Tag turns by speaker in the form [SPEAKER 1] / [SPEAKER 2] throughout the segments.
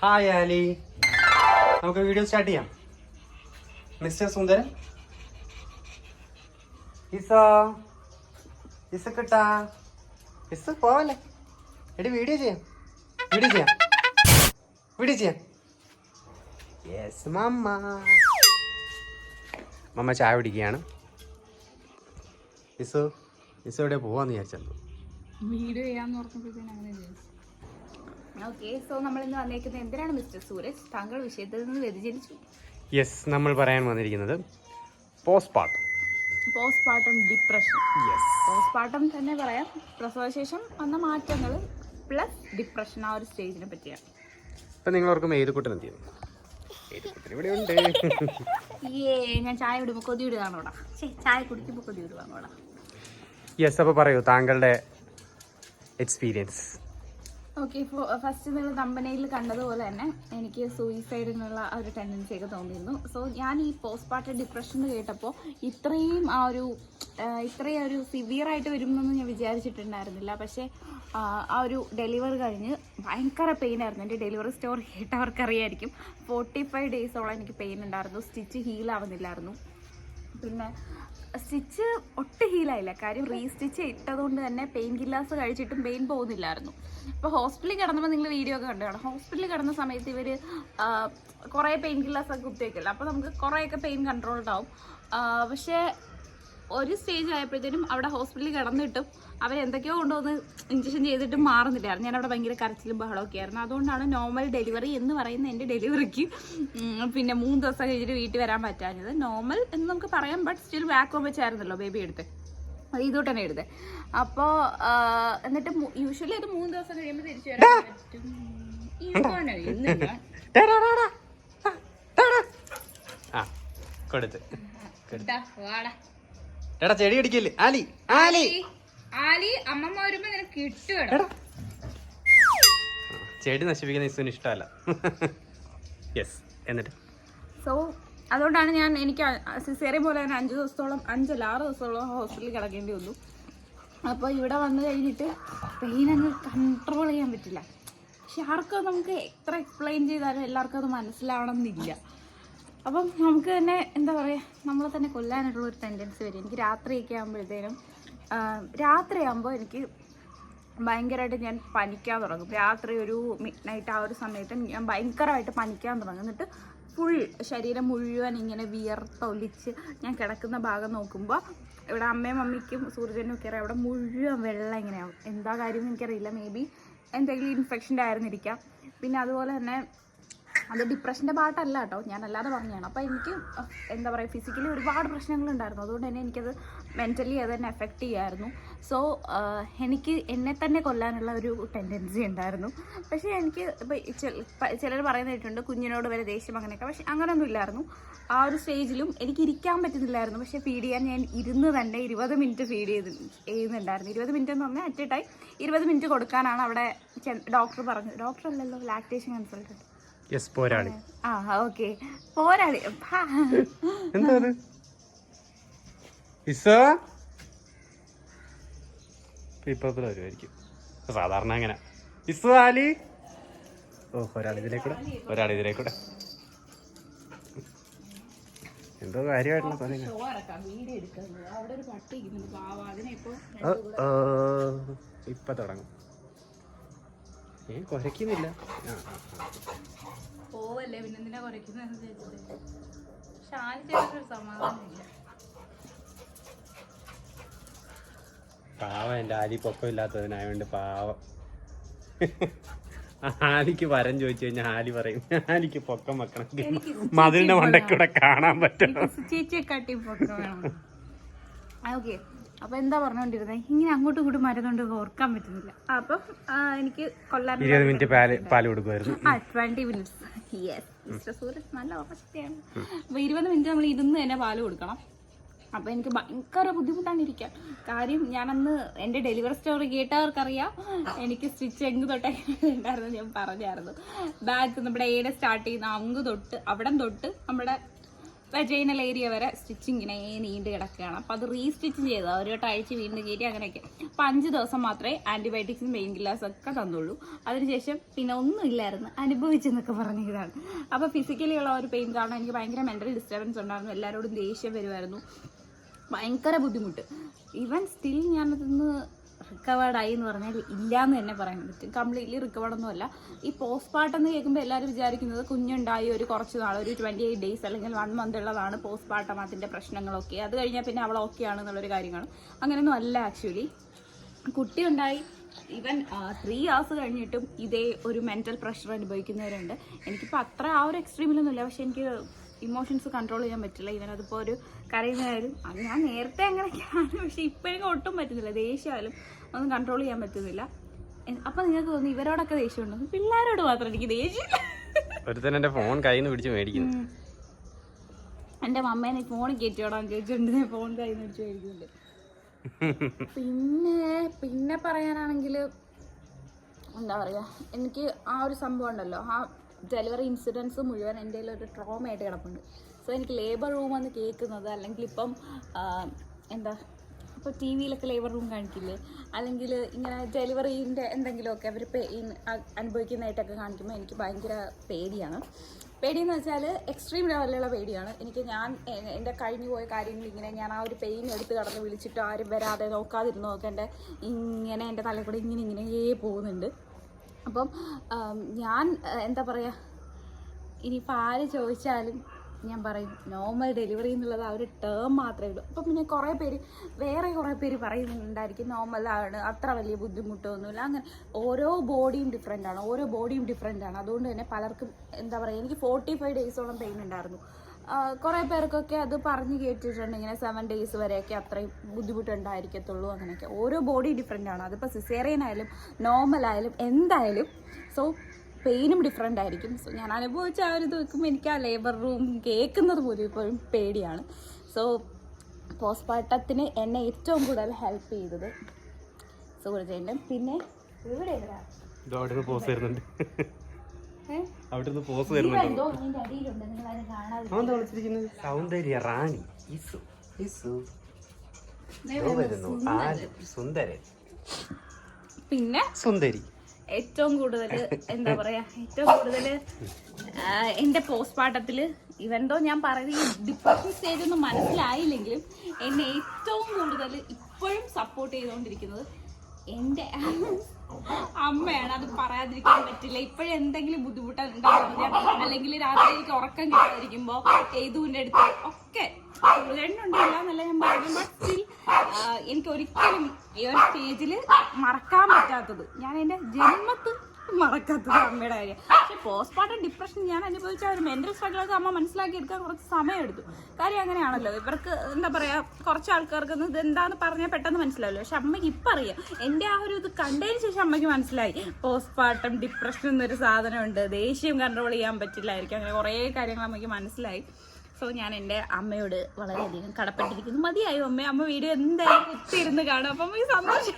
[SPEAKER 1] Hi Ali നമുക്ക് video start ചെയ്യാം. Mister Sundaran. ഇസോ ഇസ കിട്ടാ ഇസ് പോവല്ലേ? എടി വീഡിയോ ചെയ്യാം. വീഡിയോ ചെയ്യാം. വീഡിയോ ചെയ്യാം. യെസ് മമ്മ മമ്മ ചായ പിടിക്കുകയാണ് ഇസു ഇസു എവിടെ പോവാന്ന് വിചാരിച്ചു
[SPEAKER 2] വീഡിയോ ചെയ്യാന്ന് ഓർക്കുമ്പോഴത്തേനും അങ്ങനെ ഓക്കെ സോ നമ്മൾ ഇന്ന് വന്നേക്കുന്നത് എന്തിനാണ് മിസ്റ്റർ സൂരജ്? താങ്കൾ വിഷയത്തിൽ നിന്ന് വ്യതിചലിച്ചു.
[SPEAKER 1] യെസ് നമ്മൾ പറയാൻ വന്നിരിക്കുന്നത് postpartum
[SPEAKER 2] postpartum depression
[SPEAKER 1] yes
[SPEAKER 2] postpartum തന്നെ പറയാം. പ്രസവശേഷം വന്ന മാറ്റങ്ങൾ പ്ലസ് ഡിപ്രഷൻ ആ ഒരു സ്റ്റേജിനെ പറ്റിയാണ്.
[SPEAKER 1] ഇപ്പം നിങ്ങൾ ഓർക്കും ഏതുക്കുട്ടൻ എന്ത് ചെയ്യുന്നു? ഇവിടെ ഉണ്ട്.
[SPEAKER 2] ഏ ഞാൻ ചായ വിടുമ്പോൾ കൊതി വിടുകയാണോടാ ചായ കുടിക്കുമ്പോൾ കൊതി വിടുകയാണോടാ
[SPEAKER 1] യെസ് അപ്പോൾ പറയൂ താങ്കളുടെ എക്സ്പീരിയൻസ്
[SPEAKER 2] ഓക്കെ ഫസ്റ്റ് നിങ്ങൾ കമ്പനിയിൽ കണ്ടതുപോലെ തന്നെ എനിക്ക് സൂയിസൈഡിനുള്ള ഒരു ടെൻഡൻസി ഒക്കെ തോന്നിയിരുന്നു. സോ ഞാൻ ഈ പോസ്റ്റ് പാർട്ടം ഡിപ്രഷൻ കേട്ടപ്പോൾ ഇത്രയും ആ ഒരു ഇത്രയും ഒരു സിവിയറായിട്ട് വരുമെന്നൊന്നും ഞാൻ വിചാരിച്ചിട്ടുണ്ടായിരുന്നില്ല. പക്ഷേ ആ ഒരു ഡെലിവറി കഴിഞ്ഞ് ഭയങ്കര പെയിൻ ആയിരുന്നു. എന്റെ ഡെലിവറി സ്റ്റോർ കേട്ടവർക്കറിയായിരിക്കും ഫോർട്ടി ഫൈവ് ഡേയ്സോളം എനിക്ക് പെയിൻ ഉണ്ടായിരുന്നു. സ്റ്റിച്ച് ഹീൽ ആവുന്നില്ലായിരുന്നു. പിന്നെ സ്റ്റിച്ച് ഒട്ടും ഹീലായില്ല കാര്യം റീസ്റ്റിച്ച് ഇട്ടതുകൊണ്ട് തന്നെ പെയിൻ കില്ലേഴ്സ് കഴിച്ചിട്ടും പെയിൻ പോകുന്നില്ലായിരുന്നു. അപ്പോൾ ഹോസ്പിറ്റലിൽ കിടന്നപ്പോൾ നിങ്ങൾ വീഡിയോ ഒക്കെ കണ്ടു കാണാം. ഹോസ്പിറ്റലിൽ കിടന്ന സമയത്ത് ഇവർ കുറേ പെയിൻ കില്ലേഴ്സ് ഒക്കെ കുത്തിവെക്കില്ല അപ്പോൾ നമുക്ക് കുറേയൊക്കെ പെയിൻ കൺട്രോൾഡ് ആവും പക്ഷേ ഒരു സ്റ്റേജ് ആയപ്പോഴത്തേനും അവിടെ ഹോസ്പിറ്റലിൽ കിടന്നിട്ടും അവരെന്തൊക്കെയോ കൊണ്ടുവന്ന് ഇഞ്ചക്ഷൻ ചെയ്തിട്ട് മാറുന്നില്ലായിരുന്നു. ഞാൻ അവിടെ ഭയങ്കര കരച്ചിലും ബഹളമൊക്കെ ആയിരുന്നു. അതുകൊണ്ടാണ് നോർമൽ ഡെലിവറി എന്ന് പറയുന്ന എന്റെ ഡെലിവറിക്ക് പിന്നെ മൂന്ന് ദിവസം കഴിഞ്ഞിട്ട് വീട്ടിൽ വരാൻ പറ്റാഞ്ഞത്. നോർമൽ എന്ന് നമുക്ക് പറയാം ബട്ട് സ്റ്റിൽ വാക്വം വെച്ചായിരുന്നല്ലോ ബേബി എടുത്ത്. അത് ഇതോട്ട് തന്നെ എടുത്തത് അപ്പോൾ എന്നിട്ട് യൂഷ്വലി അത് മൂന്ന് ദിവസം കഴിയുമ്പോൾ തിരിച്ചു വരാൻ പറ്റും.
[SPEAKER 1] കൊടുത്ത്. എടാ ചെടി അടിക്കല്ലേ ആലി. ആലി.
[SPEAKER 2] ആലി അമ്മമ്മ വരുമ്പോ നിനക്ക് കിട്ടുകയാണ്
[SPEAKER 1] ചേട്ടി ചെടി നശിപ്പിക്കുന്ന ഇസുവിന് ഇഷ്ടമല്ല. യെസ് എന്നിട്ട്?
[SPEAKER 2] സോ അതുകൊണ്ടാണ് ഞാൻ എനിക്ക് സിസേറിയ പോലെ തന്നെ അഞ്ച് ദിവസത്തോളം അഞ്ചല്ല ആറ് ദിവസത്തോളം ഹോസ്പിറ്റലിൽ കിടക്കേണ്ടി വന്നു. അപ്പോൾ ഇവിടെ വന്നു കഴിഞ്ഞിട്ട് പെയിൻ അങ്ങ് കൺട്രോൾ ചെയ്യാൻ പറ്റില്ല. പക്ഷെ ആർക്കും നമുക്ക് എത്ര എക്സ്പ്ലെയിൻ ചെയ്താലും എല്ലാവർക്കും അത് മനസ്സിലാവണം എന്നില്ല അപ്പം നമുക്ക് തന്നെ എന്താ പറയുക നമ്മളെ തന്നെ കൊല്ലാനായിട്ടുള്ള ഒരു ടെൻഡൻസി വരും. എനിക്ക് രാത്രിയൊക്കെ ആകുമ്പോഴത്തേനും രാത്രിയാകുമ്പോൾ എനിക്ക് ഭയങ്കരമായിട്ട് ഞാൻ പനിക്കാൻ തുടങ്ങും. രാത്രി ഒരു മിഡ് നൈറ്റ് ആ ഒരു സമയത്ത് ഞാൻ ഭയങ്കരമായിട്ട് പനിക്കാൻ തുടങ്ങും. എന്നിട്ട് ഫുൾ ശരീരം മുഴുവൻ ഇങ്ങനെ വിയർത്തൊലിച്ച് ഞാൻ കിടക്കുന്ന ഭാഗം നോക്കുമ്പോൾ ഇവിടെ അമ്മയും മമ്മിക്കും സൂര്യനും ഒക്കെ അറിയാം. അവിടെ മുഴുവൻ വെള്ളം ഇങ്ങനെയാവും എന്താ കാര്യം എനിക്കറിയില്ല. മേ ബി എന്തെങ്കിലും ഇൻഫെക്ഷന്റെ ആയിരുന്നിരിക്കാം. പിന്നെ അതുപോലെ തന്നെ അത് ഡിപ്രഷന്റെ പാട്ടല്ല കേട്ടോ. ഞാൻ അല്ലാതെ പറഞ്ഞതാണ്. അപ്പോൾ എനിക്ക് എന്താ പറയുക ഫിസിക്കലി ഒരുപാട് പ്രശ്നങ്ങളുണ്ടായിരുന്നു. അതുകൊണ്ട് തന്നെ എനിക്കത് മെന്റലി അത് തന്നെ എഫക്റ്റ് ചെയ്യായിരുന്നു. സോ എനിക്ക് എന്നെ തന്നെ കൊല്ലാനുള്ള ഒരു ടെൻഡൻസി ഉണ്ടായിരുന്നു. പക്ഷേ എനിക്ക് ഇപ്പോൾ ചിലർ പറയുന്ന കുഞ്ഞിനോട് വരെ ദേഷ്യം അങ്ങനെയൊക്കെ. പക്ഷേ അങ്ങനെയൊന്നും ഇല്ലായിരുന്നു. ആ ഒരു സ്റ്റേജിലും എനിക്ക് ഇരിക്കാൻ പറ്റുന്നില്ലായിരുന്നു. പക്ഷേ ഫീഡ് ചെയ്യാൻ ഞാൻ ഇരുന്ന് തന്നെ ഇരുപത് മിനിറ്റ് ഫീഡ് ചെയ്ത് ചെയ്യുന്നുണ്ടായിരുന്നു. ഇരുപത് മിനിറ്റ് എന്ന് പറഞ്ഞാൽ അറ്റ് എ ടൈം ഇരുപത് മിനിറ്റ് കൊടുക്കാനാണ് അവിടെ ഡോക്ടർ പറഞ്ഞു ഡോക്ടർ അല്ലല്ലോ ലാക്ടേഷൻ കൺസൾട്ടന്റ്
[SPEAKER 1] യെസ് പോരാളി.
[SPEAKER 2] ആ ഓക്കെ പോരാളി.
[SPEAKER 1] എന്താണ് ഇസ? ഇപ്പത്തിൽ വരുമായിരിക്കും സാധാരണ അങ്ങനെ. ഇസു ആലി? ഓ ഒരാൾ കൂടെ ഒരാൾ കൂടെ എന്തോ കാര്യമായിട്ടുള്ള പണി ഇപ്പൊ തുടങ്ങും. ഏ കുരയ്ക്കുന്നില്ല.
[SPEAKER 2] പോവല്ലേ പിന്നെ എന്തിനാ കുറയ്ക്കുന്നതെന്ന് ചോദിച്ചിട്ട്. ഷാനി ചേട്ടനൊരു സമാധാനമില്ല
[SPEAKER 1] പാവം എന്റെ ആലി പൊക്കം ഇല്ലാത്തതിനായോണ്ട് പാവം. ആലിക്ക് വരം ചോദിച്ചു കഴിഞ്ഞാൽ ആലി പറയും ആലിക്ക് പൊക്കം വെക്കണം. മതിലിന്റെ മണ്ടക്കൂടെ കാണാൻ പറ്റും
[SPEAKER 2] ചേച്ചിയെ കാട്ടി പൊക്കം വേണം. ഓക്കെ. അപ്പൊ എന്താ പറഞ്ഞോണ്ടിരുന്നേ? ഇങ്ങനെ അങ്ങോട്ടും ഇങ്ങോട്ടും മരുന്നുകൊണ്ട് ഓർക്കാൻ പറ്റുന്നില്ല. അപ്പം എനിക്ക് കൊല്ലാൻ
[SPEAKER 1] ഇരുപത് മിനിറ്റ് പാൽ പാൽ കൊടുക്കുമായിരുന്നു.
[SPEAKER 2] ആ twenty minutes yes mister Suraj നല്ല ഓർമ്മശക്തിയാണ് അപ്പൊ ഇരുപത് മിനിറ്റ് നമ്മൾ ഇരുന്ന് തന്നെ പാൽ കൊടുക്കണം. അപ്പൊ എനിക്ക് ഭയങ്കര ബുദ്ധിമുട്ടാണ് ഇരിക്കാൻ. കാര്യം ഞാനന്ന് എന്റെ ഡെലിവറി സ്റ്റോറി കേട്ടവർക്കറിയാം. എനിക്ക് സ്റ്റിച്ച് എങ്ങ് തൊട്ടേ ഉണ്ടായിരുന്നു ഞാൻ പറഞ്ഞായിരുന്നു. ബാക്ക് നമ്മുടെ ഏടെ സ്റ്റാർട്ട് ചെയ്യുന്ന അങ്ങ് തൊട്ട് അവിടം തൊട്ട് നമ്മുടെ വെജൈനൽ ഏരിയ വരെ സ്റ്റിച്ചിങ് ഇങ്ങനെ നീണ്ടു കിടക്കുകയാണ്. അപ്പോൾ അത് റീസ്റ്റിച്ച് ചെയ്തത് ഒരു വട്ടം വീണ്ടും കയറ്റി അങ്ങനെയൊക്കെ. അപ്പം അഞ്ച് ദിവസം മാത്രമേ ആന്റിബയോട്ടിക്സും പെയിൻ കില്ലേഴ്സും ഒക്കെ തന്നുള്ളൂ. അതിനുശേഷം പിന്നെ ഒന്നും ഇല്ലായിരുന്നു. അനുഭവിച്ചെന്നൊക്കെ പറഞ്ഞ ഇതാണ് അപ്പോൾ ഫിസിക്കലി ഉള്ള ഒരു പെയിൻ കാരണം എനിക്ക് ഭയങ്കര മെന്റൽ ഡിസ്റ്റർബൻസ് ഉണ്ടായിരുന്നു. എല്ലാവരോടും ദേഷ്യം വരുമായിരുന്നു. ഭയങ്കര ബുദ്ധിമുട്ട്. ഈവൻ സ്റ്റിൽ ഞാനതിന്ന് റിക്കവേർഡ് ആയി എന്ന് പറഞ്ഞാൽ ഇല്ല എന്ന് തന്നെ പറയാൻ പറ്റും. കംപ്ലീറ്റ്ലി റിക്കവേർഡ് ഒന്നും അല്ല. ഈ പോസ്റ്റ് പാർട്ടം എന്ന് കേൾക്കുമ്പോൾ എല്ലാവരും വിചാരിക്കുന്നത് കുഞ്ഞുണ്ടായി ഒരു കുറച്ച് നാൾ ഒരു ട്വന്റി എയ്റ്റ് ഡേയ്സ് അല്ലെങ്കിൽ വൺ മന്ത് ഉള്ളതാണ് പോസ്റ്റ് പാർട്ടം അതിന്റെ പ്രശ്നങ്ങളൊക്കെ. അത് കഴിഞ്ഞാൽ പിന്നെ അവൾ ഓക്കെ ആണെന്നുള്ളൊരു കാര്യമാണ്. അങ്ങനെയൊന്നും അല്ല ആക്ച്വലി കുട്ടി ഉണ്ടായി ഈവൻ ത്രീ ഇയേഴ്സ് കഴിഞ്ഞിട്ടും ഇതേ ഒരു മെന്റൽ പ്രഷർ അനുഭവിക്കുന്നവരുണ്ട്. എനിക്കിപ്പോൾ അത്ര ആ ഒരു എക്സ്ട്രീമിലൊന്നുമില്ല പക്ഷേ എനിക്ക് ഇമോഷൻസ് കൺട്രോൾ ചെയ്യാൻ പറ്റില്ല. ഈവൻ അതിപ്പോൾ ഒരു കരയുന്നതായാലും അത് ഞാൻ നേരത്തെ അങ്ങനെയൊക്കെയാണ്. പക്ഷെ ഇപ്പോഴെങ്കിലും ഒട്ടും പറ്റുന്നില്ല. ദേഷ്യമായാലും ഒന്നും കൺട്രോൾ ചെയ്യാൻ പറ്റുന്നില്ല. അപ്പൊ നിങ്ങൾക്ക് തോന്നുന്നു ഇവരോടൊക്കെ ദേഷ്യമുണ്ടോ? പിള്ളേരോട് മാത്രം എനിക്ക് ദേഷ്യം
[SPEAKER 1] ഒരുത്തൻ എന്റെ ഫോൺ കയ്യിൽ നിന്ന് പിടിച്ച് മേടിക്കുന്നു.
[SPEAKER 2] എന്റെ മമ്മേനെ ഫോൺ കയറ്റിയോടാൻ ചോദിച്ചിട്ടുണ്ട് ഫോൺ കയ്യിൽ നിന്ന് പിടിച്ച് മേടിക്കുന്നുണ്ട്. പിന്നെ പിന്നെ പറയാനാണെങ്കിൽ എന്താ പറയാ എനിക്ക് ആ ഒരു സംഭവം ഉണ്ടല്ലോ. ആ ഡെലിവറി ഇൻസിഡൻസ് മുഴുവൻ എന്റെ ഒരു ഒരു ട്രോമയായിട്ട് കിടപ്പുണ്ട്. സോ എനിക്ക് ലേബർ റൂം എന്ന് കേൾക്കുന്നത് അല്ലെങ്കിൽ ഇപ്പം എന്താ ഇപ്പോൾ ടി വിയിലൊക്കെ ലേബർ റൂം കാണിക്കില്ലേ? അല്ലെങ്കിൽ ഇങ്ങനെ ഡെലിവറീന്റെ എന്തെങ്കിലുമൊക്കെ അവർ പേ അനുഭവിക്കുന്നതായിട്ടൊക്കെ കാണിക്കുമ്പോൾ എനിക്ക് ഭയങ്കര പേടിയാണ്. പേടിയെന്ന് വെച്ചാൽ എക്സ്ട്രീം ലെവലിലുള്ള പേടിയാണ്. എനിക്ക് ഞാൻ എന്റെ കഴിഞ്ഞു പോയ കാര്യങ്ങൾ ഇങ്ങനെ ഞാൻ ആ ഒരു പെയിൻ എടുത്ത് കടന്ന് വിളിച്ചിട്ട് ആരും വരാതെ നോക്കാതിരുന്നൊക്കെ എന്റെ ഇങ്ങനെ എന്റെ തലയിൽ കൂടെ ഇങ്ങനെ ഇങ്ങനെ പോകുന്നുണ്ട്. അപ്പം ഞാൻ എന്താ പറയുക ഇനിയിപ്പോൾ ആര് ചോദിച്ചാലും ഞാൻ പറയും നോർമൽ ഡെലിവറി എന്നുള്ളത് ആ ഒരു ടേം മാത്രമേ ഉള്ളൂ. അപ്പം പിന്നെ കുറേ പേര് വേറെ കുറേ പേര് പറയുന്നുണ്ടായിരിക്കും നോർമലാണ് അത്ര വലിയ ബുദ്ധിമുട്ടൊന്നുമില്ല. അങ്ങനെ ഓരോ ബോഡിയും ഡിഫറെന്റ് ആണ് ഓരോ ബോഡിയും ഡിഫറെന്റ് ആണ്. അതുകൊണ്ട് തന്നെ പലർക്കും എന്താ പറയുക എനിക്ക് ഫോർട്ടി ഫൈവ് ഡേയ്സോളം പെയിൻ ഉണ്ടായിരുന്നു. കുറേ പേർക്കൊക്കെ അത് പറഞ്ഞു കേട്ടിട്ടുണ്ട് ഇങ്ങനെ സെവൻ ഡേയ്സ് വരെയൊക്കെ അത്രയും ബുദ്ധിമുട്ടുണ്ടായിരിക്കത്തുള്ളൂ അങ്ങനെയൊക്കെ. ഓരോ ബോഡി ഡിഫറെന്റ് ആണ്. അതിപ്പോൾ സിസേറിയൻ ആയാലും നോർമൽ ആയാലും എന്തായാലും സോ പെയിനും ഡിഫറെന്റ് ആയിരിക്കും. സോ ഞാൻ അനുഭവിച്ച ആ ഒരു ഇത് വെക്കുമ്പോൾ എനിക്ക് ആ ലേബർ റൂം കേൾക്കുന്നത് പോലും ഇപ്പോഴും പേടിയാണ്. സോ പോസ്റ്റ്മോർട്ടത്തിന് എന്നെ ഏറ്റവും കൂടുതൽ ഹെൽപ്പ് ചെയ്തത് സുഹൃത്തേന്റെ പിന്നെ ഇവിടെ എവിടെയാ?
[SPEAKER 1] അവിടെ പോസ് വരുന്നുണ്ട്.
[SPEAKER 2] ഏ?
[SPEAKER 1] അവിടെ നിന്ന് പോസ്
[SPEAKER 2] ഇവിടെ
[SPEAKER 1] വരുന്നുണ്ട്
[SPEAKER 2] എന്തോ അതിന്റെ അടിയിലുണ്ട്. നിങ്ങളാരും കാണാതെ
[SPEAKER 1] അവൻ വിളിച്ചിരിക്കുന്നത്? സൗന്ദര്യ റാണി. ഇസു ഇസു ഇതോ വരുന്നു. ആര്? സുന്ദരൻ.
[SPEAKER 2] പിന്നെ?
[SPEAKER 1] സുന്ദരി.
[SPEAKER 2] ഏറ്റവും കൂടുതൽ എന്താ പറയാ ഏറ്റവും കൂടുതൽ എന്റെ പോസ്റ്റ്മോർട്ടത്തിൽ ഇവന്തോ ഞാൻ പറയുന്നത് ഈ ഡിപ്രഷൻ സ്റ്റേജ് ഒന്നും മനസ്സിലായില്ലെങ്കിലും എന്നെ ഏറ്റവും കൂടുതൽ ഇപ്പോഴും സപ്പോർട്ട് ചെയ്തുകൊണ്ടിരിക്കുന്നത് എന്റെ അമ്മയാണ്. അത് പറയാതിരിക്കാൻ പറ്റില്ല. ഇപ്പോഴും എന്തെങ്കിലും ബുദ്ധിമുട്ടുണ്ടാകും അല്ലെങ്കിൽ രാത്രി എനിക്ക് ഉറക്കം കിട്ടാതിരിക്കുമ്പോൾ എഴുതുവിന്റെ അടുത്ത് ഒക്കെ എന്നല്ല ഞാൻ പറഞ്ഞു ബട്ട് സ്റ്റിൽ എനിക്ക് ഒരിക്കലും ഈ ഒരു സ്റ്റേജിൽ മറക്കാൻ പറ്റാത്തത്. ഞാൻ എന്റെ ജന്മത്ത് മറക്കാത്തത് അമ്മയുടെ കാര്യം. പക്ഷെ പോസ്റ്റ്മോർട്ടം ഡിപ്രഷൻ ഞാൻ അനുഭവിച്ച ഒരു മെന്റൽ സ്ട്രഗിളൊക്കെ അമ്മ മനസ്സിലാക്കി എടുക്കാൻ കുറച്ച് സമയമെടുത്തു. കാര്യം അങ്ങനെയാണല്ലോ. ഇവർക്ക് എന്താ പറയാ കുറച്ച് ആൾക്കാർക്ക് ഇത് എന്താന്ന് പറഞ്ഞാൽ പെട്ടെന്ന് മനസ്സിലാവില്ല. പക്ഷെ അമ്മയ്ക്ക് ഇപ്പം അറിയാം. എന്റെ ആ ഒരു ഇത് കണ്ടതിന് ശേഷം അമ്മയ്ക്ക് മനസ്സിലായി. പോസ്റ്റ്മോർട്ടം ഡിപ്രഷൻ എന്നൊരു സാധനമുണ്ട്. ദേഷ്യം കൺട്രോൾ ചെയ്യാൻ പറ്റില്ലായിരിക്കും. അങ്ങനെ കുറേ കാര്യങ്ങൾ അമ്മയ്ക്ക് മനസ്സിലായി. സോ ഞാൻ എന്റെ അമ്മയോട് വളരെയധികം കടപ്പെട്ടിരിക്കുന്നു. മതിയായോ അമ്മ? അമ്മ വീഡിയോ എന്തായാലും കുത്തിയിരുന്ന് കാണും. അപ്പം ഈ സന്തോഷം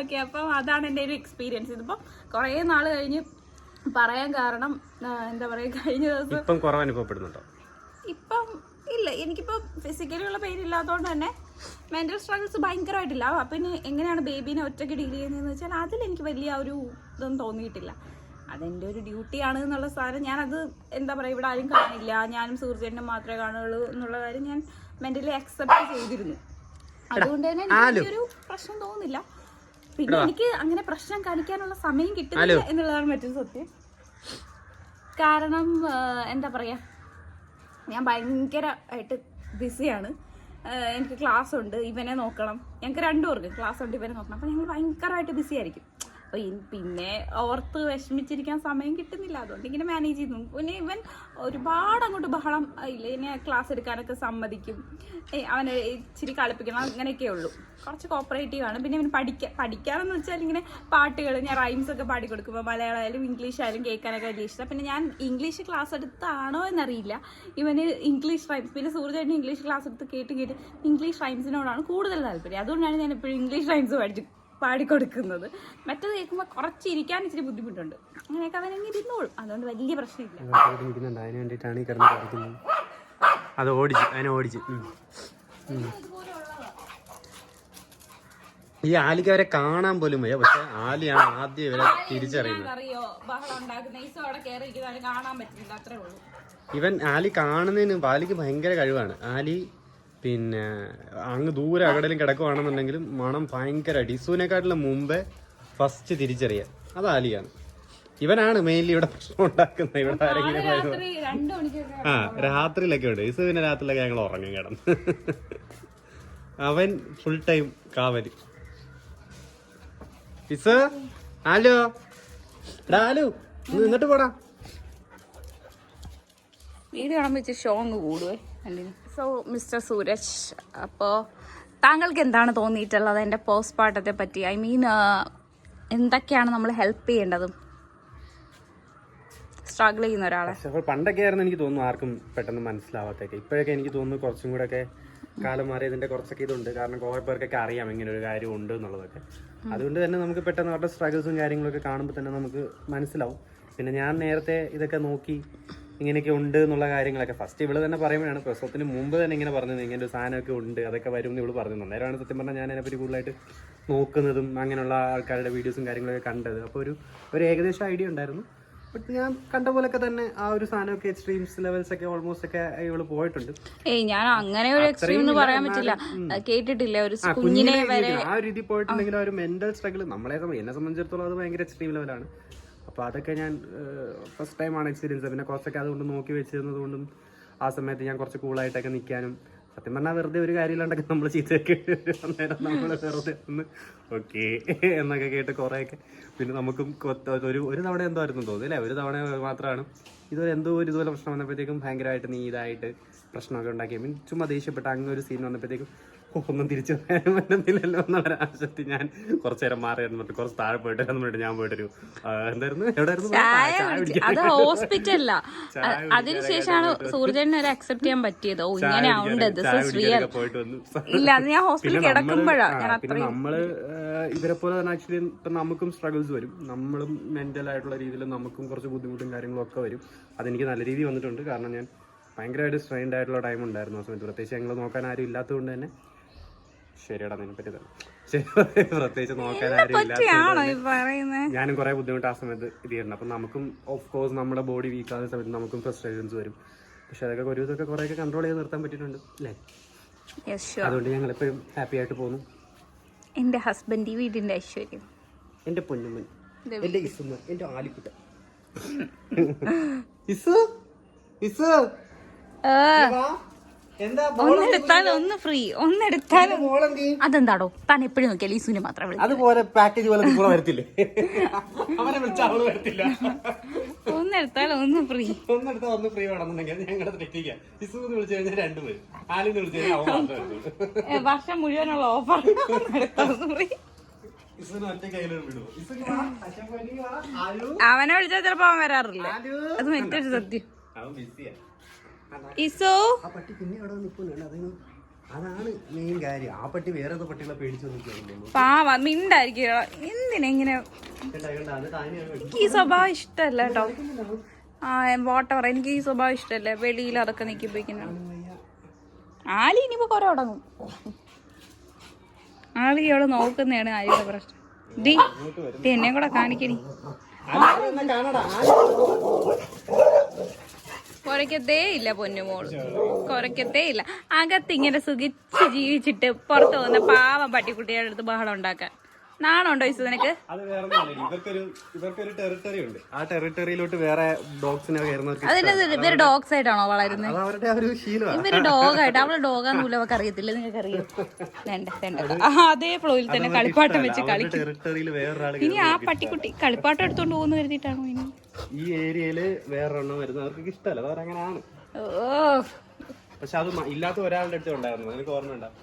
[SPEAKER 2] ഓക്കെ അപ്പം അതാണ് എന്റെ ഒരു എക്സ്പീരിയൻസ് ഇതിപ്പം കുറേ നാൾ കഴിഞ്ഞ് പറയാൻ കാരണം എന്താ പറയുക കഴിഞ്ഞ ദിവസം
[SPEAKER 1] ഇപ്പം കുറവ് അനുഭവപ്പെടുന്നുണ്ടോ?
[SPEAKER 2] ഇപ്പം ഇല്ല. എനിക്കിപ്പോൾ ഫിസിക്കലി ഉള്ള പെയിൻ ഇല്ലാത്തതുകൊണ്ട് തന്നെ മെന്റൽ സ്ട്രഗിൾസ് ഭയങ്കരമായിട്ടില്ല. അപ്പം ഇനി എങ്ങനെയാണ് ബേബീനെ ഒറ്റയ്ക്ക് ഡീൽ ചെയ്യുന്നതെന്ന് വെച്ചാൽ അതിൽ എനിക്ക് വലിയ ഒരു ഇതൊന്നും തോന്നിയിട്ടില്ല. അതെന്റെ ഒരു ഡ്യൂട്ടിയാണ് എന്നുള്ള സാധനം അത് എന്താ പറയുക ഇവിടെ ആരും കാണില്ല ഞാനും സൂർജനും മാത്രമേ കാണുള്ളൂ എന്നുള്ള കാര്യം ഞാൻ മെന്റലി അക്സെപ്റ്റ് ചെയ്തിരുന്നു. അതുകൊണ്ട് തന്നെ എനിക്ക് ഒരു പ്രശ്നം തോന്നുന്നില്ല. പിന്നെ എനിക്ക് അങ്ങനെ പ്രശ്നം കാണിക്കാനുള്ള സമയം കിട്ടുന്നില്ല എന്നുള്ളതാണ് മറ്റൊരു സത്യം. കാരണം എന്താ പറയാ ഞാൻ ഭയങ്കരമായിട്ട് ബിസിയാണ് എനിക്ക് ക്ലാസ് ഉണ്ട് ഇവനെ നോക്കണം. ഞങ്ങൾക്ക് രണ്ടുപേർക്ക് ക്ലാസ് ഉണ്ട് ഇവനെ നോക്കണം. അപ്പം ഞങ്ങൾ ഭയങ്കരമായിട്ട് ബിസി ആയിരിക്കും. അപ്പോൾ പിന്നെ ഓർത്ത് വിഷമിച്ചിരിക്കാൻ സമയം കിട്ടുന്നില്ല. അതുകൊണ്ട് ഇങ്ങനെ മാനേജ് ചെയ്യുന്നു പിന്നെ ഇവൻ ഒരുപാട് അങ്ങോട്ട് ബഹളം ഇല്ല ഇനി ക്ലാസ് എടുക്കാനൊക്കെ സമ്മതിക്കും. അവനെ ഇച്ചിരി കളിപ്പിക്കണം അങ്ങനെയൊക്കെ ഉള്ളൂ. കുറച്ച് കോപ്പറേറ്റീവ് ആണ്. പിന്നെ ഇവന് പഠിക്കാൻ പഠിക്കാനെന്ന് വെച്ചാൽ ഇങ്ങനെ പാട്ടുകൾ ഞാൻ റൈംസ് ഒക്കെ പാടി കൊടുക്കുമ്പോൾ മലയാളം ആയാലും ഇംഗ്ലീഷ് ആയാലും കേൾക്കാനൊക്കെ വലിയ ഇഷ്ടം. പിന്നെ ഞാൻ ഇംഗ്ലീഷ് ക്ലാസ് എടുത്താണോ എന്നറിയില്ല. ഇവന് ഇംഗ്ലീഷ് റൈംസ് പിന്നെ സൂര്യചേട്ടൻ ഇംഗ്ലീഷ് ക്ലാസ് എടുത്ത് കേട്ട് കേട്ട് ഇംഗ്ലീഷ് റൈംസിനോടാണ് കൂടുതൽ താല്പര്യം. അതുകൊണ്ടാണ് ഞാൻ എപ്പോഴും ഇംഗ്ലീഷ് റൈംസ് പഠിച്ചു പാടിക്കൊടുക്കുന്നത്. മറ്റത് കേൾക്കുമ്പോൾ കുറച്ച് ഇരിക്കാൻ ഇച്ചിരി ബുദ്ധിമുട്ടുണ്ട്. അങ്ങനെയൊക്കെ അവനങ്ങ് ഇരുന്നോളും. അതുകൊണ്ട് വലിയ പ്രശ്നമില്ല.
[SPEAKER 1] അത് ഓടിച്ച് അതിനെ ഓടിച്ച്. ഈ ആലിക്ക് അവരെ കാണാൻ പോലും വയ്യ. പക്ഷെ ആലിയാണ് ആദ്യം ഇവരെ തിരിച്ചറിയുന്നത്. ഇവൻ ആലി കാണുന്നതിന് ആലിക്ക് ഭയങ്കര കഴിവാണ്. ആലി പിന്നെ അങ്ങ് ദൂരെ അകടലും കിടക്കുവാണെന്നുണ്ടെങ്കിലും മണം ഭയങ്കര ഇസുവിനെക്കാട്ടിലും മുമ്പേ ഫസ്റ്റ് തിരിച്ചറിയാം. അത് ആലിയാണ്. ഇവനാണ് മെയിൻലി ഇവിടെ പ്രശ്നം ഉണ്ടാക്കുന്നത്. ഇവിടെ ആരെങ്കിലും ആ രാത്രിയിലൊക്കെ ഉണ്ട്. ഇസ് പിന്നെ രാത്രിയിലൊക്കെ ഞങ്ങൾ ഉറങ്ങും കിടന്ന്. അവൻ ഫുൾ ടൈം കാവലി. ഇസ്? ഹലോ എടാ ഹലോ നിന്നിട്ട് പോടാ.
[SPEAKER 2] വീട് കാണുമ്പോ ഇച്ചിരി ഷോങ് കൂടുവേ സോ മിസ്റ്റർ സൂരജ് അപ്പോൾ താങ്കൾക്ക് എന്താണ് തോന്നിയിട്ടുള്ളത് എന്റെ പോസ്റ്റ് പാർട്ടത്തെ പറ്റി ഐ മീൻ എന്തൊക്കെയാണ് നമ്മൾ ഹെൽപ്പ് ചെയ്യേണ്ടത്? സ്ട്രഗിൾ ചെയ്യുന്ന ഒരാളെ.
[SPEAKER 1] പണ്ടൊക്കെ ആയിരുന്നു എനിക്ക് തോന്നുന്നു ആർക്കും പെട്ടെന്ന് മനസ്സിലാവാത്തൊക്കെ ഇപ്പോഴൊക്കെ എനിക്ക് തോന്നുന്നു കുറച്ചും കൂടെ ഒക്കെ കാലം മാറിയതിന്റെ കുറച്ചൊക്കെ ഇതുണ്ട്. കാരണം കുറെ പേർക്കൊക്കെ അറിയാം ഇങ്ങനെ ഒരു കാര്യം ഉണ്ട് എന്നുള്ളതൊക്കെ. അതുകൊണ്ട് തന്നെ നമുക്ക് പെട്ടെന്ന് അവരുടെ സ്ട്രഗിൾസും കാര്യങ്ങളൊക്കെ കാണുമ്പോൾ തന്നെ നമുക്ക് മനസ്സിലാവും. പിന്നെ ഞാൻ നേരത്തെ ഇതൊക്കെ നോക്കി ഇങ്ങനെയൊക്കെ ഉണ്ട് എന്നുള്ള കാര്യങ്ങളൊക്കെ. ഫസ്റ്റ് ഇവൾ തന്നെ പറയുമ്പോഴാണ് പ്രസവത്തിന് മുമ്പ് തന്നെ ഇങ്ങനെ പറഞ്ഞത്. ഇങ്ങനെ ഒരു സാധനമൊക്കെ ഉണ്ട് അതൊക്കെ വരും എന്ന് ഇവൾ പറഞ്ഞു അന്നേരമാണ് സത്യം പറഞ്ഞാൽ ഞാൻ അതിനെപ്പറ്റി കൂടുതലായിട്ട് നോക്കുന്നതും അങ്ങനെയുള്ള ആൾക്കാരുടെ വീഡിയോസും കാര്യങ്ങളൊക്കെ കണ്ടത്. അപ്പോൾ ഒരു ഒരു ഏകദേശം ഐഡിയ ഉണ്ടായിരുന്നു. ബട്ട് ഞാൻ കണ്ട പോലൊക്കെ തന്നെ ആ ഒരു സാധനമൊക്കെ എക്സ്ട്രീംസ് ലെവൽസ് ഒക്കെ ഓൾമോസ്റ്റ് ഒക്കെ ഇവൾ പോയിട്ടുണ്ട്.
[SPEAKER 2] ഏയ് ഞാൻ അങ്ങനെ ഒരു എക്സ്ട്രീം എന്ന് പറയാൻ പറ്റില്ല. കേട്ടിട്ടില്ല. ഒരു കുഞ്ഞിനെ വരെ
[SPEAKER 1] ആ ഒരു രീതിയിൽ പോയിട്ടുണ്ടെങ്കിൽ ആ. ഒരു മെന്റൽ സ്ട്രഗിൾ നമ്മളെ എന്നെ സംബന്ധിച്ചിടത്തോളം അത് ഭയങ്കര എക്സ്ട്രീം ലെവലാണ് അപ്പൊ അതൊക്കെ ഞാൻ ഫസ്റ്റ് ടൈമാണ് എക്സ്പീരിയൻസ് പിന്നെ കുറച്ചൊക്കെ അതുകൊണ്ട് നോക്കി വെച്ചിരുന്നതുകൊണ്ടും ആ സമയത്ത് ഞാൻ കുറച്ച് കൂളായിട്ടൊക്കെ നിൽക്കാനും സത്യം പറഞ്ഞാൽ വെറുതെ ഒരു കാര്യമില്ലാണ്ടൊക്കെ നമ്മൾ ചീത്തയൊക്കെ അന്നേരം നമ്മൾ വെറുതെ ഒന്ന് ഓക്കെ എന്നൊക്കെ കേട്ട് കുറേയൊക്കെ പിന്നെ നമുക്കും ഒരു ഒരു തവണ എന്തോ ആയിരുന്നു തോന്നുന്നു അല്ലേ? ഒരു തവണ മാത്രമാണ്. ഇതുപോലെ എന്തോ ഒരു ഇതുപോലെ പ്രശ്നം വന്നപ്പോഴത്തേക്കും ഭയങ്കരമായിട്ട് നീ ഇതായിട്ട് പ്രശ്നമൊക്കെ ഉണ്ടാക്കി. മീൻ ചുമ്മാ ദേഷ്യപ്പെട്ട അങ്ങനെ ഒരു സീൻ വന്നപ്പോഴത്തേക്കും "ഓ, ഒന്നും തിരിച്ചു പറയാൻ പറ്റുന്നില്ലല്ലോ എന്നുള്ള ആവശ്യത്തിൽ ഞാൻ കുറച്ചു നേരം മാറി എന്നിട്ട് കുറച്ച് താഴെ പോയിട്ട് വരാൻ വേണ്ടി ഞാൻ പോയിട്ടൊരു എന്തായിരുന്നു? എവിടെയായിരുന്നു.
[SPEAKER 2] അത് അതിനുശേഷമാണ് സൂർജനെ ഒരു അക്സെപ്റ്റ് ചെയ്യാൻ പറ്റിയത്. ഓ ഇങ്ങനെ
[SPEAKER 1] പോയിട്ട്
[SPEAKER 2] ഇല്ല അത് ഞാൻ ഹോസ്പിറ്റലിൽ
[SPEAKER 1] നമ്മൾ
[SPEAKER 2] ഞാൻ
[SPEAKER 1] ഇവരെ പോലെ തന്നെ ആക്ച്വലി ഇപ്പൊ നമുക്കും സ്ട്രഗിൾസ് വരും. നമ്മളും മെന്റൽ ആയിട്ടുള്ള രീതിയിൽ നമുക്കും കുറച്ച് ബുദ്ധിമുട്ടും കാര്യങ്ങളും ഒക്കെ വരും. അതെനിക്ക് നല്ല രീതി വന്നിട്ടുണ്ട്. കാരണം ഞാൻ ഭയങ്കരമായിട്ട് സ്ട്രെയിൻഡ് ആയിട്ടുള്ള ടൈം ഉണ്ടായിരുന്നു ആ സമയത്ത്. പ്രത്യേകിച്ച് ഞങ്ങൾ നോക്കാൻ ആരും ഇല്ലാത്തതുകൊണ്ട് തന്നെ ശരിയടാ നിന്നെ പറ്റി തന്നെ. ശരി പ്രത്യേകിച്ച് നോക്കാൻ ആരും ഞാനും കുറെ ബുദ്ധിമുട്ട് ആ സമയത്ത് ഇത് ചെയ്യുന്നുണ്ട് അപ്പം നമുക്കും ഓഫ് കോഴ്സ് നമ്മുടെ ബോഡി വീക്ക് ആകുന്ന സമയത്ത് നമുക്കും ഫ്രസ്ട്രേഷൻസ് വരും. പക്ഷെ അതൊക്കെ ഒരു ഇതൊക്കെ കുറേയൊക്കെ കൺട്രോൾ ചെയ്ത് നിർത്താൻ പറ്റിയിട്ടുണ്ട് അല്ലേ? അതുകൊണ്ട് ഞങ്ങൾ എപ്പോഴും ഹാപ്പി ആയിട്ട് പോകുന്നു.
[SPEAKER 2] എന്റെ ഹസ്ബൻഡ് ഈ വീടിന്റെ ഐശ്വര്യം.
[SPEAKER 1] എന്റെ പൊന്നുമ്മൻ
[SPEAKER 2] ദേ
[SPEAKER 1] എന്റെ ഇസുമ്മൻ എന്റെ ആലിക്കുട്ട ഇസു ഇസു
[SPEAKER 2] ഒന്നെടുത്താൽ ഒന്ന് ഫ്രീ ഒന്നെടുത്താൽ അതെന്താടോ? താൻ എപ്പോഴും നോക്കിയാൽ ഈസുവിനെ മാത്രം
[SPEAKER 1] അതുപോലെ പാക്കേജ് പോലെ വരത്തില്ലേ? അവനെ അവൾ വരത്തില്ല.
[SPEAKER 2] ഒന്നെടുത്താൽ ഒന്ന് ഫ്രീ
[SPEAKER 1] ഒന്നെടുത്താൽ ഒന്ന് ഫ്രീ വേണമെന്നുണ്ടെങ്കിൽ ഞങ്ങളുടെ ടെക്നിക്കാ ഇസു എന്ന് വിളിച്ചു കഴിഞ്ഞാൽ രണ്ടുപേരും ആലിന്ന് വിളിച്ചു കഴിഞ്ഞാൽ അവൻ മാത്രമേ വരുള്ളൂ.
[SPEAKER 2] വർഷം മുഴുവനുള്ള ഓഫർ ഒന്നെടുത്താൽ ഫ്രീ അവനെ വിളിച്ചാൽ ചിലപ്പോ അവൻ വരാറില്ല. അത് മറ്റൊരു സത്യം.
[SPEAKER 1] അവൻ ബിസിയാ
[SPEAKER 2] ഇസോ
[SPEAKER 1] ആ പട്ടി പിന്നെ അവിടെ നിൽക്കുന്നുണ്ട് അതിന് അതാണ് മെയിൻ കാര്യം. ആ പട്ടി വേറെ ഏതോ പട്ടികളെ പേടിച്ചു
[SPEAKER 2] പാവ മിണ്ടായിരിക്കും എന്തിനെങ്ങനെ എനിക്ക് ഈ സ്വഭാവം ഇഷ്ടമല്ല കേട്ടോ. ആ വോട്ടവർ എനിക്ക് ഈ സ്വഭാവം ഇഷ്ടമല്ല. വെളിയിൽ അതൊക്കെ നിൽക്കിപ്പിക്കുന്ന ആലി ഇനിയിപ്പോ കുറെ തുടങ്ങും ആലി അവിടെ നോക്കുന്നതാണ് ആലിയുടെ പ്രശ്നം. ഡി എന്നെ കൂടെ കാണിക്കണി കുറയ്ക്കത്തേ ഇല്ല പൊന്നുമോൾ കുറയ്ക്കത്തേ ഇല്ല. അകത്ത് ഇങ്ങനെ സുഖിച്ച് ജീവിച്ചിട്ട് പുറത്തു പോകുന്ന പാവം പട്ടിക്കുട്ടികളുടെ അടുത്ത് ബഹളം ഉണ്ടാക്കാൻ. നാണുണ്ടോ ഇസു നിനക്ക്?
[SPEAKER 1] അത് വേറെ ഇവർക്കൊരു ഇവർക്കൊരു ടെറിട്ടറി ഉണ്ട്. ആ ടെറിട്ടറിയിലോട്ട് വേറെ ഡോഗ്സിനെ
[SPEAKER 2] ഇവർ ഡോഗ്സ് ആയിട്ടാണോ വളരുന്നത്
[SPEAKER 1] അവരുടെ ഒരു ശീലമാണ്
[SPEAKER 2] ഇവർ ഡോഗായിട്ട് അവൾ ഡോഗാന്ന് പോലും അവർക്ക് അറിയത്തില്ല നിങ്ങൾക്ക് അറിയോ വേണ്ട. വേണ്ട ആ, അതേ ഫ്ലോയിൽ തന്നെ കളിപ്പാട്ടം വെച്ച് കളിക്കും. ഇനി ആ പട്ടിക്കുട്ടി കളിപ്പാട്ടം എടുത്തോണ്ട് പോകുന്ന കരുതിയിട്ടാണോ ഇനി?
[SPEAKER 1] ഈ ഏരിയയിൽ വേറൊരെണ്ണം വരുന്നവർക്ക് ഇഷ്ടമല്ല. അത് അവരങ്ങനെയാണ്
[SPEAKER 2] ഓ.
[SPEAKER 1] പക്ഷെ അത് ഇല്ലാത്ത ഒരാളുടെ അടുത്ത് ഉണ്ടായിരുന്നു. നിനക്ക് ഓർമ്മ ഉണ്ടാവും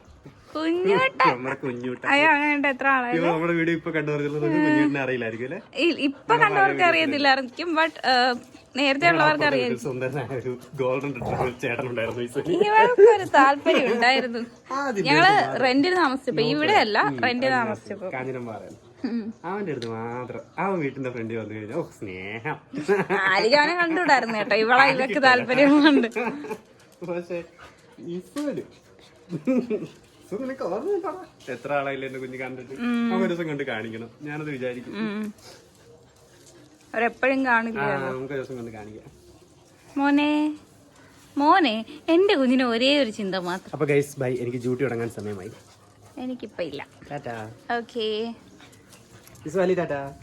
[SPEAKER 1] ഇപ്പൊ
[SPEAKER 2] കണ്ടവർക്ക് അറിയത്തില്ലായിരിക്കും ബട്ട് നേരത്തെ ഉള്ളവർക്ക് അറിയാം.
[SPEAKER 1] ഒരു
[SPEAKER 2] താല്പര്യം ഉണ്ടായിരുന്നു. ഞങ്ങൾ റെന്റിന് താമസിച്ചപ്പോ ഇവിടെ അല്ല റെന്റിന് താമസിച്ചപ്പോ.
[SPEAKER 1] അവന്റെ അടുത്ത് മാത്രം അവൻ വീട്ടിന്റെ ഫ്രണ്ട് വന്നു കഴിഞ്ഞാൽ ഓ സ്നേഹം.
[SPEAKER 2] ആലിക്ക് അവനെ കണ്ടുകൂടായിരുന്നു കേട്ടോ. ഇവളെ ഇവക്ക് താല്പര്യം കൊണ്ട്.
[SPEAKER 1] പക്ഷെ ഇസുവൽ ഇസു നിനക്ക് ഓർമ്മയുണ്ടോടാ? എത്ര ആളായില്ല എന്റെ കുഞ്ഞ് കണ്ടിട്ട് അവൻ ഒരു ദിവസം കണ്ട് കാണിക്കണം. ഞാനത് വിചാരിക്കും.
[SPEAKER 2] ഉം. അവരെപ്പോഴും കാണില്ല
[SPEAKER 1] ആ നമുക്ക് ഒരു ദിവസം കണ്ട് കാണിക്കാം.
[SPEAKER 2] മോനെ മോനെ എന്റെ കുഞ്ഞിന് ഒരേ ഒരു ചിന്ത മാത്രം.
[SPEAKER 1] അപ്പൊ ഗൈസ് ബൈ എനിക്ക് ഡ്യൂട്ടി തുടങ്ങാൻ സമയമായി.
[SPEAKER 2] എനിക്കിപ്പോ ഇല്ല.
[SPEAKER 1] ടാറ്റാ.
[SPEAKER 2] Okay
[SPEAKER 1] tata.